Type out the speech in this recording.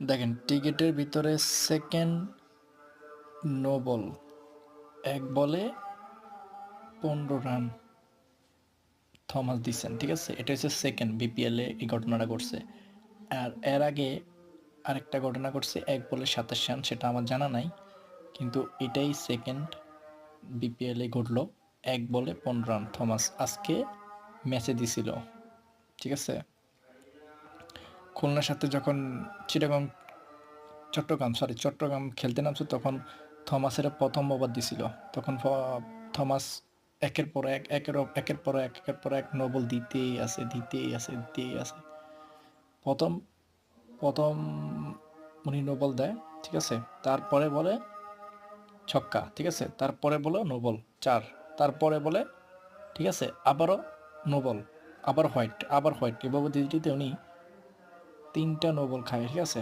দেখেন, টিকেটের ভিতরে second no ball এক বলে পনেরো রান থমাস দিচ্ছেন, ঠিক আছে? এটা হচ্ছে সেকেন্ড বিপিএলে এই ঘটনাটা ঘটছে। আর এর আগে আরেকটা ঘটনা ঘটছে, এক বলে সাতাশ রান সেটা আমার জানা নাই, কিন্তু এটাই সেকেন্ড বিপিএলে ঘটলো। এক বলে পনেরো রান থমাস আজকে ম্যাচে দিছিল, ঠিক আছে? খুলনার সাথে যখন চিটাগং, চট্টগ্রাম সরি চট্টগ্রাম খেলতে নামছে, তখন থমাসের প্রথম ওভার দিছিল। তখন থমাস একের পর এক, একের একের পর এক, একের পর এক নোবল দিতেই আছে দিতেই আছে দিতেই আছে প্রথম প্রথম উনি নোবল দেয়, ঠিক আছে? তারপরে বলে ছক্কা, ঠিক আছে? তারপরে বলে নোবল চার। তারপরে বলে, ঠিক আছে? আবারও নোবল আবার হোয়াইট আবার হোয়াইট এভাবে দিতে উনি তিনটা নোবল খায় ঠিক আছে?